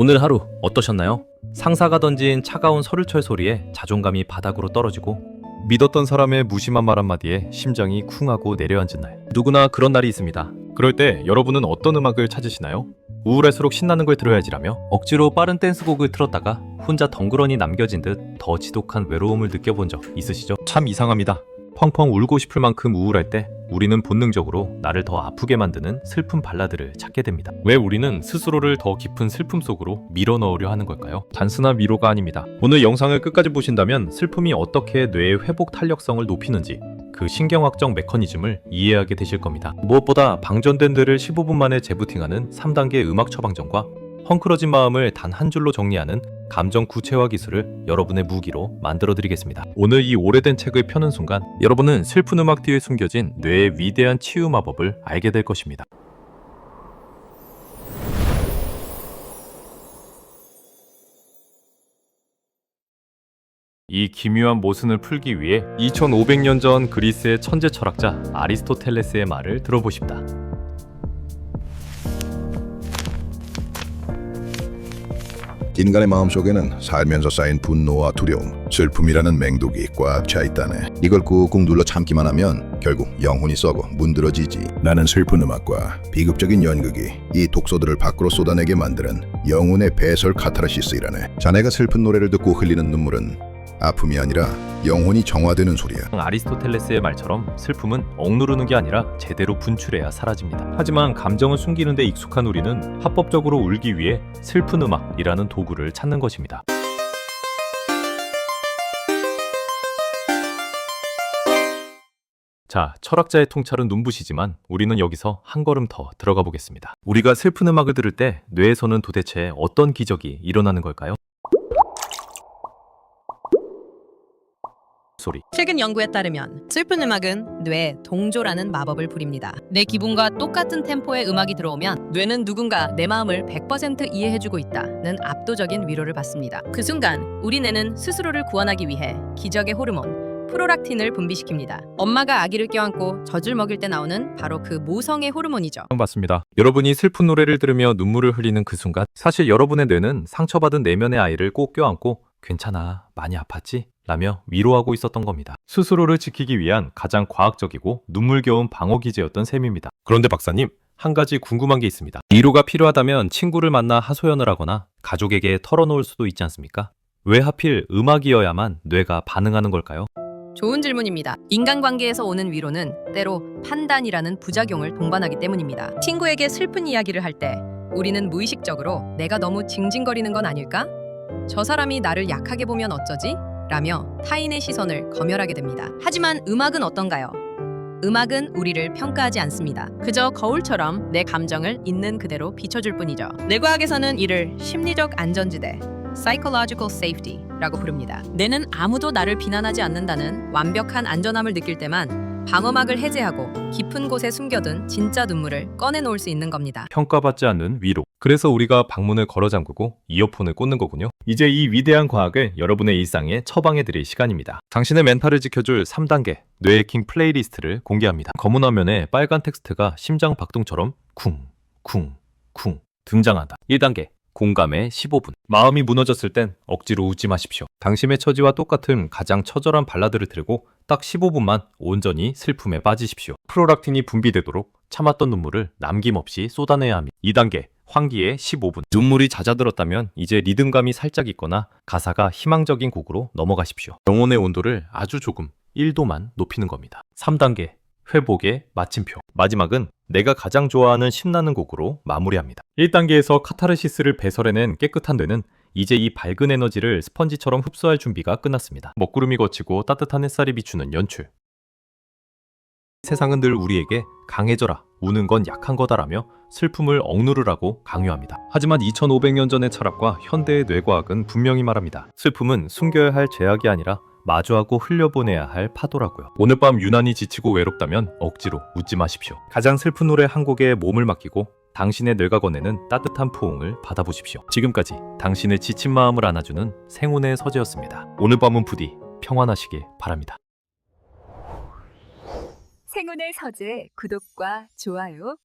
오늘 하루 어떠셨나요? 상사가 던진 차가운 서류철 소리에 자존감이 바닥으로 떨어지고 믿었던 사람의 무심한 말 한마디에 심장이 쿵하고 내려앉은 날. 누구나 그런 날이 있습니다. 그럴 때 여러분은 어떤 음악을 찾으시나요? 우울할수록 신나는 걸 들어야지라며 억지로 빠른 댄스곡을 틀었다가 혼자 덩그러니 남겨진 듯 더 지독한 외로움을 느껴본 적 있으시죠? 참 이상합니다. 펑펑 울고 싶을 만큼 우울할 때 우리는 본능적으로 나를 더 아프게 만드는 슬픈 발라드를 찾게 됩니다. 왜 우리는 스스로를 더 깊은 슬픔 속으로 밀어 넣으려 하는 걸까요? 단순한 위로가 아닙니다. 오늘 영상을 끝까지 보신다면 슬픔이 어떻게 뇌의 회복 탄력성을 높이는지 그 신경학적 메커니즘을 이해하게 되실 겁니다. 무엇보다 방전된 뇌를 15분 만에 재부팅하는 3단계 음악 처방전과 헝클어진 마음을 단 한 줄로 정리하는 감정 구체화 기술을 여러분의 무기로 만들어 드리겠습니다. 오늘 이 오래된 책을 펴는 순간 여러분은 슬픈 음악 뒤에 숨겨진 뇌의 위대한 치유 마법을 알게 될 것입니다. 이 기묘한 모순을 풀기 위해 2500년 전 그리스의 천재 철학자 아리스토텔레스의 말을 들어보십니다. 인간의 마음속에는 살면서 쌓인 분노와 두려움, 슬픔이라는 맹독이 꽉 차 있다네. 이걸 꾹꾹 눌러 참기만 하면 결국 영혼이 썩어 문드러지지. 나는 슬픈 음악과 비극적인 연극이 이 독소들을 밖으로 쏟아내게 만드는 영혼의 배설 카타르시스이라네. 자네가 슬픈 노래를 듣고 흘리는 눈물은 아픔이 아니라 영혼이 정화되는 소리야. 아리스토텔레스의 말처럼 슬픔은 억누르는 게 아니라 제대로 분출해야 사라집니다. 하지만 감정을 숨기는 데 익숙한 우리는 합법적으로 울기 위해 슬픈 음악이라는 도구를 찾는 것입니다. 자, 철학자의 통찰은 눈부시지만 우리는 여기서 한 걸음 더 들어가 보겠습니다. 우리가 슬픈 음악을 들을 때 뇌에서는 도대체 어떤 기적이 일어나는 걸까요? 소리. 최근 연구에 따르면 슬픈 음악은 뇌에 동조라는 마법을 부립니다. 내 기분과 똑같은 템포의 음악이 들어오면 뇌는 누군가 내 마음을 100% 이해해주고 있다는 압도적인 위로를 받습니다. 그 순간 우리 뇌는 스스로를 구원하기 위해 기적의 호르몬 프로락틴을 분비시킵니다. 엄마가 아기를 껴안고 젖을 먹일 때 나오는 바로 그 모성의 호르몬이죠. 맞습니다. 여러분이 슬픈 노래를 들으며 눈물을 흘리는 그 순간 사실 여러분의 뇌는 상처받은 내면의 아이를 꼭 껴안고 괜찮아 많이 아팠지? 라며 위로하고 있었던 겁니다. 스스로를 지키기 위한 가장 과학적이고 눈물겨운 방어 기제였던 셈입니다. 그런데 박사님 한 가지 궁금한 게 있습니다. 위로가 필요하다면 친구를 만나 하소연을 하거나 가족에게 털어놓을 수도 있지 않습니까? 왜 하필 음악이어야만 뇌가 반응하는 걸까요? 좋은 질문입니다. 인간관계에서 오는 위로는 때로 판단이라는 부작용을 동반하기 때문입니다. 친구에게 슬픈 이야기를 할 때 우리는 무의식적으로 내가 너무 징징거리는 건 아닐까? 저 사람이 나를 약하게 보면 어쩌지? 라며 타인의 시선을 검열하게 됩니다. 하지만 음악은 어떤가요? 음악은 우리를 평가하지 않습니다. 그저 거울처럼 내 감정을 있는 그대로 비춰줄 뿐이죠. 뇌과학에서는 이를 심리적 안전지대, psychological safety라고 부릅니다. 뇌는 아무도 나를 비난하지 않는다는 완벽한 안전함을 느낄 때만 방어막을 해제하고 깊은 곳에 숨겨둔 진짜 눈물을 꺼내놓을 수 있는 겁니다. 평가받지 않는 위로. 그래서 우리가 방문을 걸어 잠그고 이어폰을 꽂는 거군요. 이제 이 위대한 과학을 여러분의 일상에 처방해 드릴 시간입니다. 당신의 멘탈을 지켜줄 3단계 뇌해킹 플레이리스트를 공개합니다. 검은 화면에 빨간 텍스트가 심장 박동처럼 쿵, 쿵, 쿵 등장한다. 1단계 공감의 15분. 마음이 무너졌을 땐 억지로 웃지 마십시오. 당신의 처지와 똑같은 가장 처절한 발라드를 들고 딱 15분만 온전히 슬픔에 빠지십시오. 프로락틴이 분비되도록 참았던 눈물을 남김없이 쏟아내야 합니다. 2단계 환기의 15분. 눈물이 잦아들었다면 이제 리듬감이 살짝 있거나 가사가 희망적인 곡으로 넘어가십시오. 영혼의 온도를 아주 조금 1도만 높이는 겁니다. 3단계 회복의 마침표. 마지막은 내가 가장 좋아하는 신나는 곡으로 마무리합니다. 1단계에서 카타르시스를 배설해낸 깨끗한 뇌는 이제 이 밝은 에너지를 스펀지처럼 흡수할 준비가 끝났습니다. 먹구름이 거치고 따뜻한 햇살이 비추는 연출. 세상은 늘 우리에게 강해져라, 우는 건 약한 거다라며 슬픔을 억누르라고 강요합니다. 하지만 2500년 전의 철학과 현대의 뇌과학은 분명히 말합니다. 슬픔은 숨겨야 할 죄악이 아니라 마주하고 흘려보내야 할 파도라고요. 오늘 밤 유난히 지치고 외롭다면 억지로 웃지 마십시오. 가장 슬픈 노래 한 곡에 몸을 맡기고 당신의 뇌가 건네는 따뜻한 포옹을 받아보십시오. 지금까지 당신의 지친 마음을 안아주는 생혼의 서재였습니다. 오늘 밤은 부디 평안하시길 바랍니다. 생운의 서재 구독과 좋아요